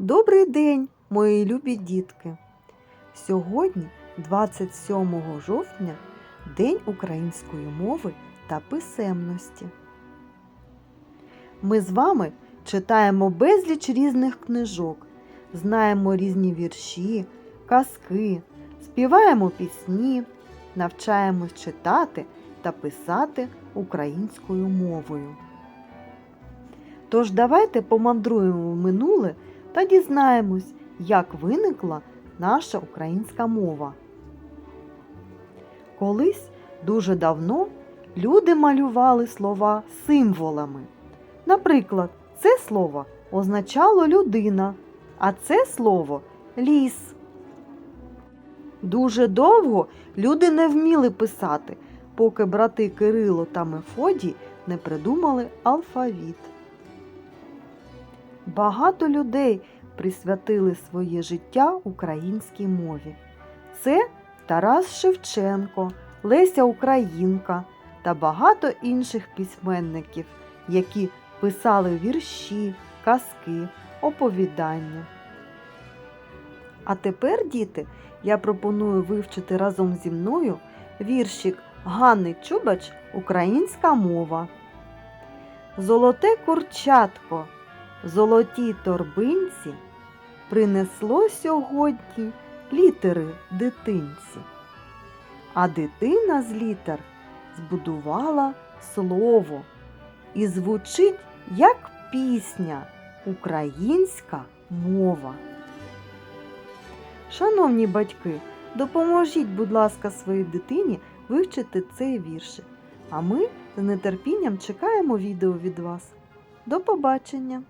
Добрий день, мої любі дітки! Сьогодні, 27 жовтня, День української мови та писемності. Ми з вами читаємо безліч різних книжок, знаємо різні вірші, казки, співаємо пісні, навчаємось читати та писати українською мовою. Тож давайте помандруємо в минуле та дізнаємось, як виникла наша українська мова. Колись дуже давно люди малювали слова символами. Наприклад, це слово означало людина, а це слово ліс. Дуже довго люди не вміли писати, поки брати Кирило та Мефодій не придумали алфавіт. Багато людей присвятили своє життя українській мові. Це Тарас Шевченко, Леся Українка та багато інших письменників, які писали вірші, казки, оповідання. А тепер, діти, я пропоную вивчити разом зі мною віршик Ганни Чубач Українська мова. Золоте курчатко золотій торбинці принесло сьогодні літери дитинці. А дитина з літер збудувала слово і звучить як пісня Українська мова. Шановні батьки, допоможіть, будь ласка, своїй дитині вивчити цей віршик. А ми з нетерпінням чекаємо відео від вас. До побачення!